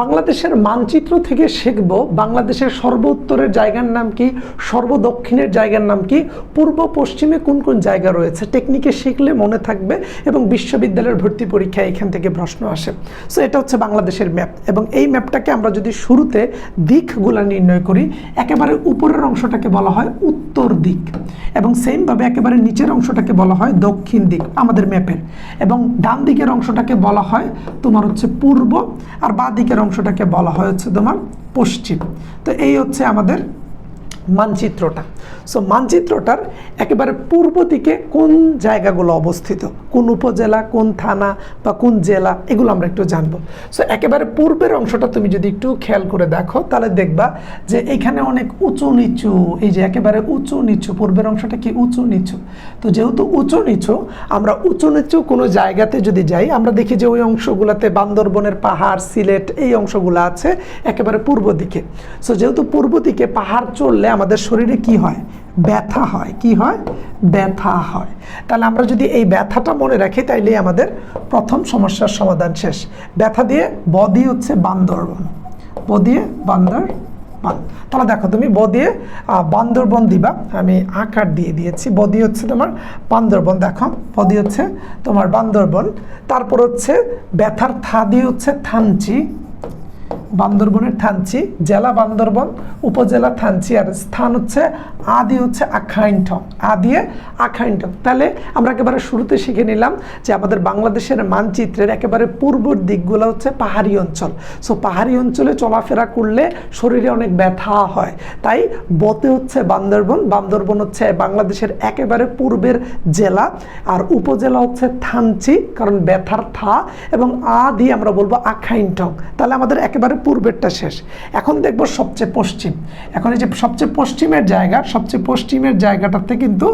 বাংলাদেশের মানচিত্র থেকে শিখব, বাংলাদেশের সর্ব উত্তরের জায়গার নাম কি সর্ব দক্ষিণের জায়গার নাম কি, পূর্ব পশ্চিমে কোন কোন জায়গা রয়েছে, টেকনিকে শিখলে মনে থাকবে এবং বিশ্ববিদ্যালয়ের ভর্তি পরীক্ষায় এখান থেকে প্রশ্ন আসে। সো এটা হচ্ছে বাংলাদেশের ম্যাপ এবং এই ম্যাপটাকে আমরা যদি শুরুতে দিকগুলো নির্ণয় করি, একেবারে উপরের অংশটাকে বলা হয় উত্তর দিক এবং সেমভাবে একেবারে নিচের অংশটাকে বলা হয় দক্ষিণ দিক, আমাদের ম্যাপের এবং ডান দিকের অংশটাকে বলা হয় তোমার হচ্ছে পূর্ব আর বাঁ দিকের অংশটাকে বলা হয়েছে তোমার পশ্চিম। তো এই হচ্ছে আমাদের মানচিত্রটা। সো মানচিত্রটার একেবারে পূর্ব দিকে কোন জায়গাগুলো অবস্থিত? কোন উপজেলা, কোন থানা বা কোন জেলা? এগুলো আমরা একটু জানব। সো একেবারে পূর্বের অংশটা তুমি যদি একটু খেয়াল করে দেখো, তাহলে দেখবা যে এখানে অনেক উঁচু নিচু, এই যে একেবারে উঁচু নিচু, পূর্বের অংশটা কি উঁচু নিচু? তো যেহেতু উঁচু নিচু, আমরা উঁচু নিচু কোনো জায়গাতে যদি যাই, আমরা দেখি যে ওই অংশগুলোতে বান্দরবনের পাহাড়, সিলেট, এই অংশগুলো আছে একেবারে পূর্ব দিকে। সো যেহেতু পূর্ব দিকে পাহাড় চললে আমাদের শরীরে কি হয়? ব্যথা হয়। কি হয়? ব্যথা হয়। তাহলে আমরা যদি এই ব্যথাটা মনে রাখি তাইলে আমাদের প্রথম সমস্যার সমাধান শেষ। ব্যথা দিয়ে ব দিয়ে হচ্ছে বান্দরবন। ব দিয়ে বান্দর বান তাহলে দেখো তুমি ব দিয়ে বান্দরবন দিবা। আমি আকার দিয়ে দিয়েছি। ব দিয়ে হচ্ছে তোমার বান্দরবন। দেখো ব দিয়ে হচ্ছে তোমার বান্দরবন। তারপর হচ্ছে ব্যথার থা দিয়ে হচ্ছে থানচি। বান্দরবনের থানচি, জেলা বান্দরবন, উপজেলা থানচি, আর স্থান হচ্ছে আদি হচ্ছে আখাইনঠং আদিয়ে আখাইনঠং তাহলে আমরা একেবারে শুরুতে শিখে নিলাম যে আমাদের বাংলাদেশের মানচিত্রের একেবারে পূর্বর দিকগুলো হচ্ছে পাহাড়ি অঞ্চল। সো পাহাড়ি অঞ্চলে চলাফেরা করলে শরীরে অনেক ব্যথা হয়। তাই বতে হচ্ছে বান্দরবন বান্দরবন হচ্ছে বাংলাদেশের একেবারে পূর্বের জেলা, আর উপজেলা হচ্ছে থানচি, কারণ ব্যথার থা, এবং আ দিয়ে আমরা বলব আখাইনঠং তাহলে আমাদের একেবারে পূর্বেরটা শেষ। এখন দেখব সবচেয়ে পশ্চিম। এখন এই যে সবচেয়ে পশ্চিমের জায়গা, সবচেয়ে পশ্চিমের জায়গাটাতে কিন্তু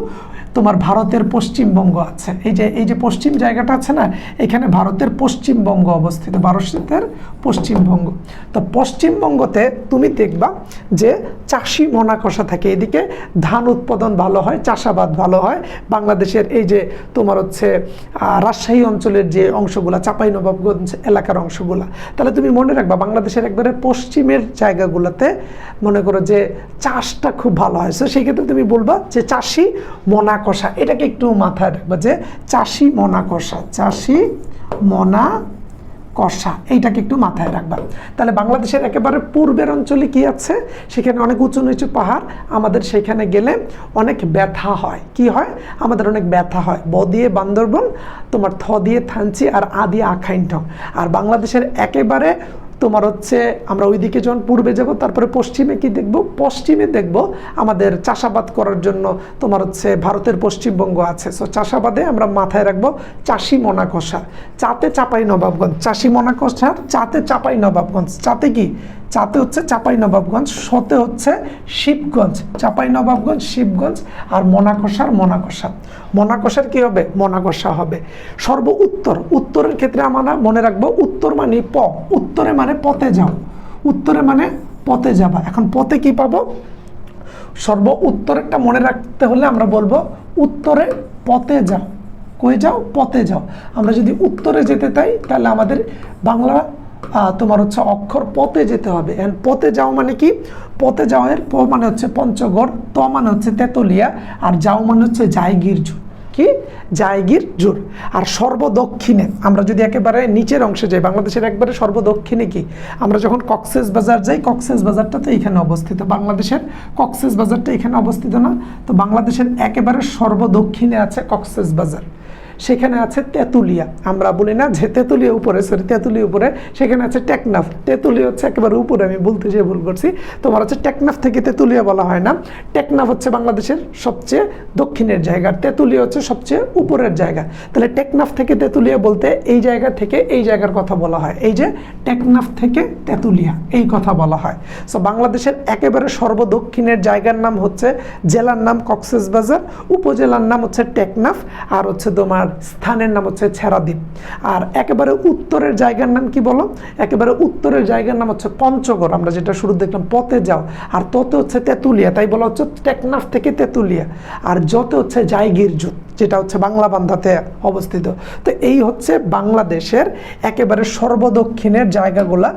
তোমার ভারতের পশ্চিমবঙ্গ আছে। এই যে এই যে পশ্চিম জায়গাটা আছে না, এখানে ভারতের পশ্চিমবঙ্গ অবস্থিত, ভারতের পশ্চিমবঙ্গ। তো পশ্চিমবঙ্গতে তুমি দেখবা যে চাষি মোনাকষা থাকে। এদিকে ধান উৎপাদন ভালো হয়, চাষাবাদ ভালো হয়। বাংলাদেশের এই যে তোমার হচ্ছে রাজশাহী অঞ্চলের যে অংশগুলা, চাঁপাইনবাবগঞ্জ এলাকার অংশগুলা, তাহলে তুমি মনে রাখবা বাংলাদেশের একবারে পশ্চিমের জায়গাগুলোতে মনে করো যে চাষটা খুব ভালো হয়। সো সেই ক্ষেত্রে তুমি বলবা যে চাষি মনা কষা এটাকে একটু মাথায় রাখব যে চাষি মনা কষা চাষি মনা কষা এইটাকে একটু মাথায় রাখবা। তাহলে বাংলাদেশের একেবারে পূর্বের অঞ্চলে কি আছে? সেখানে অনেক উঁচু নিচু পাহাড়, আমাদের সেখানে গেলে অনেক ব্যথা হয়। কি হয়? আমাদের অনেক ব্যথা হয়। ব দিয়ে বান্দরবন, তোমার থ দিয়ে থানচি আর আ দিয়ে আখাইনঠং আর বাংলাদেশের একেবারে তোমার হচ্ছে আমরা ওইদিকে যখন পূর্বে যাব, তারপরে পশ্চিমে কি দেখব? পশ্চিমে দেখব আমাদের চাষাবাদ করার জন্য তোমার হচ্ছে ভারতের পশ্চিমবঙ্গ আছে। সো চাষাবাদে আমরা মাথায় রাখব চাষি মোনা কষা চাতে চাপাই নবাবগঞ্জ। চাষি মোনা কষার চাতে চাপাই নবাবগঞ্জ। চাতে কি? চাতে হচ্ছে চাপাই নবাবগঞ্জ, সতে হচ্ছে শিবগঞ্জ। চাপাই নবাবগঞ্জ, শিবগঞ্জ আর মোনাকষার মোনাকষা মোনাকষার কি হবে? মোনাকষা হবে। সর্ব উত্তর। উত্তরের ক্ষেত্রে আমরা মনে রাখব উত্তর মানে প। উত্তরে মানে পথে যাও। উত্তরে মানে পথে যাবা। এখন পথে কি পাবো? সর্ব উত্তরেরটা মনে রাখতে হলে আমরা বলব, উত্তরে পথে যাও। কই যাও? পথে যাও। আমরা যদি উত্তরে যেতে চাই, তাহলে আমাদের বাংলা তোমার হচ্ছে অক্ষর পথে যেতে হবে। এন্ড পথে যাও মানে কি? পথে যাওয়ার প মানে হচ্ছে পঞ্চগড়, ত মানে হচ্ছে তেতুলিয়া, আর যাও মানে হচ্ছে জায়গির জুর কি? জায়গির জোর। আর সর্বদক্ষিণে, আমরা যদি একেবারে নিচের অংশে যাই, বাংলাদেশের একবারে সর্বদক্ষিণে কি? আমরা যখন কক্সেস বাজার যাই, কক্সেস বাজারটা তো এখানে অবস্থিত। বাংলাদেশের কক্সেস বাজারটা এখানে অবস্থিত না। তো বাংলাদেশের একেবারে সর্বদক্ষিণে আছে কক্সেস বাজার। সেখানে আছে তেঁতুলিয়া। আমরা বলি না যে তেঁতুলিয়া উপরে সরি তেঁতুলিয়া উপরে। সেখানে আছে টেকনাফ। তেঁতুলিয়া হচ্ছে একেবারে উপরে, আমি বলতে যেয়ে ভুল করছি। তোমার হচ্ছে টেকনাফ থেকে তেঁতুলিয়া বলা হয় না। টেকনাফ হচ্ছে বাংলাদেশের সবচেয়ে দক্ষিণের জায়গা। আর তেঁতুলিয়া হচ্ছে সবচেয়ে উপরের জায়গা। তাহলে টেকনাফ থেকে তেঁতুলিয়া বলতে এই জায়গা থেকে এই জায়গার কথা বলা হয়। এই যে টেকনাফ থেকে তেঁতুলিয়া, এই কথা বলা হয়। সো বাংলাদেশের একেবারে সর্বদক্ষিণের জায়গার নাম হচ্ছে, জেলার নাম কক্সবাজার উপজেলার নাম হচ্ছে টেকনাফ। আর হচ্ছে তোমার স্থানের নাম হচ্ছে ছেড়াদ্বীপ। আর একেবারে উত্তরের জায়গার নাম কি বলো? একেবারে উত্তরের জায়গার নাম হচ্ছে পঞ্চগড়। আমরা যেটা শুরু দেখলাম, পথে যাও। আর তত হচ্ছে তেঁতুলিয়া। তাই বলা হচ্ছে টেকনাফ থেকে তেঁতুলিয়া। আর যত হচ্ছে জায়গির জুত যেটা হচ্ছে বাংলা বান্ধাতে অবস্থিত। তো এই হচ্ছে বাংলাদেশের একেবারে সর্বদক্ষিণের জায়গাগুলা,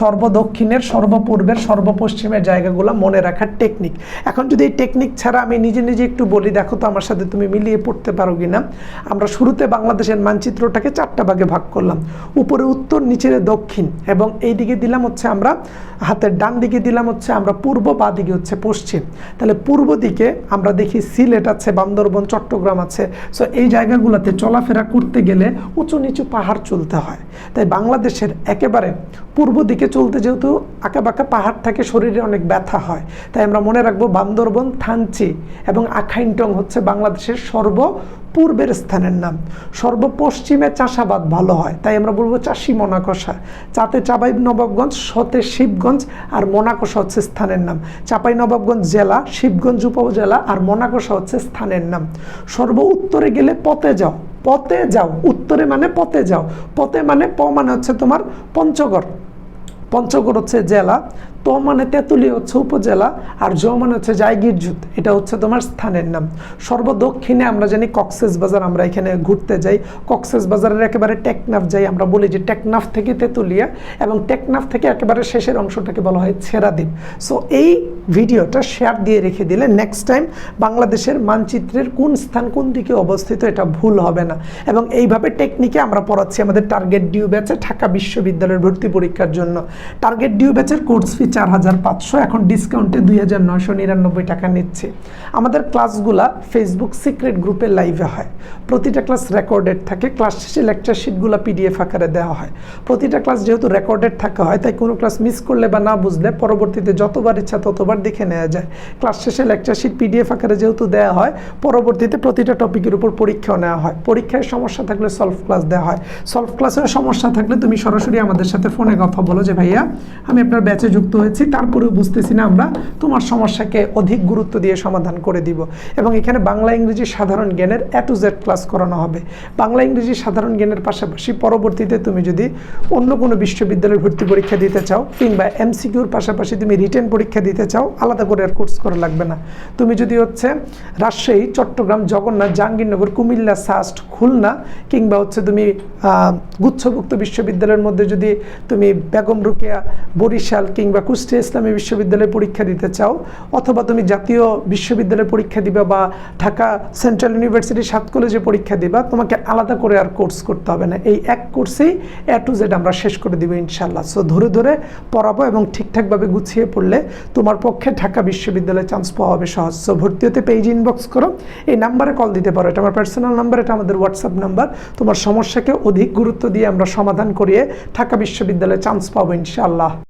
সর্বদক্ষিণের, সর্বপূর্বের, সর্বপশ্চিমের জায়গাগুলো মনে রাখার টেকনিক এখন যদি এই টেকনিক ছাড়া আমি নিজে নিজে একটু বলি, দেখো তো আমার সাথে তুমি মিলিয়ে পড়তে পারো কিনা। আমরা শুরুতে বাংলাদেশের মানচিত্রটাকে চারটা ভাগে ভাগ করলাম। উপরে উত্তর, নিচের দক্ষিণ এবং এই দিকে দিলাম হচ্ছে আমরা, হাতের ডান দিকে দিলাম হচ্ছে আমরা পূর্ব, বা দিকে হচ্ছে পশ্চিম। তাহলে পূর্ব দিকে আমরা দেখি সিলেট আছে, বান্দরবন, চট্টগ্রাম আছে সো এই জায়গাগুলোতে চলাফেরা করতে গেলে উঁচু নিচু পাহাড় চলতে হয়। তাই বাংলাদেশের একেবারে পূর্ব দিকে চলতে যেহেতু আঁকাবাঁকা পাহাড় থাকে, শরীরে অনেক ব্যথা হয়। তাই আমরা মনে রাখব বান্দরবন, থানচি এবং আখাইনটং হচ্ছে বাংলাদেশের সর্ব পূর্বের স্থানের নাম। সর্বপশ্চিমে চাষাবাদ ভালো হয়, তাই আমরা বলব চাষি মোনাকষা চাতে চাপাই নবাবগঞ্জ, সতে শিবগঞ্জ আর মোনাকষা হচ্ছে স্থানের নাম। চাপাই নবাবগঞ্জ জেলা, শিবগঞ্জ উপজেলা আর মোনাকষা হচ্ছে স্থানের নাম। সর্ব উত্তরে গেলে পথে যাও। পথে যাও, উত্তরে মানে পথে যাও। পথে মানে প মানে হচ্ছে তোমার পঞ্চগড়। পঞ্চগড় হচ্ছে জেলা তো মানে তেঁতুলিয়া হচ্ছে উপজেলা, আর জ মানে হচ্ছে জায়গিরজুত এটা হচ্ছে তোমার স্থানের নাম। সর্বদক্ষিণে আমরা জানি কক্সেস বাজার, আমরা এখানে ঘুরতে যাই। কক্সেস বাজারের একেবারে টেকনাফ যাই, আমরা বলি যে টেকনাফ থেকে তেঁতুলিয়া, এবং টেকনাফ থেকে একেবারে শেষের অংশটাকে বলা হয় ছেড়াদ্বীপ। সো এই ভিডিওটা শেয়ার দিয়ে রেখে দিলে নেক্সট টাইম বাংলাদেশের মানচিত্রের কোন স্থান কোন দিকে অবস্থিত এটা ভুল হবে না। এবং এইভাবে টেকনিকে আমরা পড়াচ্ছি আমাদের টার্গেট ডিউ ব্যাচে ঢাকা বিশ্ববিদ্যালয়ের ভর্তি পরীক্ষার জন্য। টার্গেট ডিউ ব্যাচের কোর্স ফি চার হাজার পাঁচশো, এখন ডিসকাউন্টে দুই হাজার নয়শো নিরানব্বই টাকা নিচ্ছে। আমাদের ক্লাসগুলা ফেসবুক সিক্রেট গ্রুপে লাইভে হয়। প্রতিটা ক্লাস রেকর্ডেড থাকে ক্লাস শেষে লেকচার শিটগুলো পিডিএফ আকারে দেওয়া হয়। প্রতিটা ক্লাস যেহেতু রেকর্ডেড থাকা হয়, তাই কোনো ক্লাস মিস করলে বা না বুঝলে পরবর্তীতে যতবার ইচ্ছা ততবার দেখে নেওয়া যায়। ক্লাস শেষে লেকচার শিট পিডিএফ আকারে যেহেতু দেওয়া হয়, পরবর্তীতে প্রতিটা টপিকের উপর পরীক্ষাও নেওয়া হয়। পরীক্ষায় সমস্যা থাকলে সলভ ক্লাস দেওয়া হয়। সলভ ক্লাসের সমস্যা থাকলে তুমি সরাসরি আমাদের সাথে ফোনে কথা বলো যে, ভাইয়া, আমি আপনার ব্যাচে যুক্ত হয়েছি, তারপরেও বুঝতেছি না আমরা তোমার সমস্যাকে অধিক গুরুত্ব দিয়ে সমাধান করে দিব। এবং এখানে বাংলা, ইংরেজি সাধারণ জ্ঞানের এ টু জেড ক্লাস করানো হবে। বাংলা, ইংরেজি সাধারণ জ্ঞানের পাশাপাশি পরবর্তীতে তুমি যদি অন্য কোনো বিশ্ববিদ্যালয়ের ভর্তি পরীক্ষা দিতে চাও, কিংবা এমসিকিউর পাশাপাশি তুমি রিটেন পরীক্ষা দিতে চাও আলাদা করে আর কোর্স করা লাগবে না। তুমি যদি হচ্ছে রাজশাহী, চট্টগ্রাম, জগন্নাথ, জাহাঙ্গীরনগর, কুমিল্লা সাস্ট খুলনা কিংবা হচ্ছে তুমি গুচ্ছভুক্ত বিশ্ববিদ্যালয়ের মধ্যে যদি তুমি বেগম রুকেয়া, বরিশাল কিংবা কুষ্টিয়া ইসলামী বিশ্ববিদ্যালয়ে পরীক্ষা দিতে চাও অথবা তুমি জাতীয় বিশ্ববিদ্যালয়ে পরীক্ষা দিবা বা ঢাকা সেন্ট্রাল ইউনিভার্সিটি সাত কলেজে পরীক্ষা দিবা, তোমাকে আলাদা করে আর কোর্স করতে হবে না। এই এক কোর্সেই এ টু জেড আমরা শেষ করে দিব ইনশাল্লাহ সো ধরে ধরে পড়াবো এবং ঠিকঠাকভাবে গুছিয়ে পড়লে তোমার পক্ষে ঢাকা বিশ্ববিদ্যালয়ে চান্স পাওয়া হবে সহজ। সো ভর্তি হতে পেজ ইনবক্স করো। এই নাম্বারে কল দিতে পারো। এটা আমার পার্সোনাল নাম্বার এটা আমাদের হোয়াটসঅ্যাপ নাম্বার তোমার সমস্যাকে অধিক গুরুত্ব দিয়ে আমরা সমাধান করিয়ে ঢাকা বিশ্ববিদ্যালয়ে চান্স পাবো ইনশাআল্লাহ।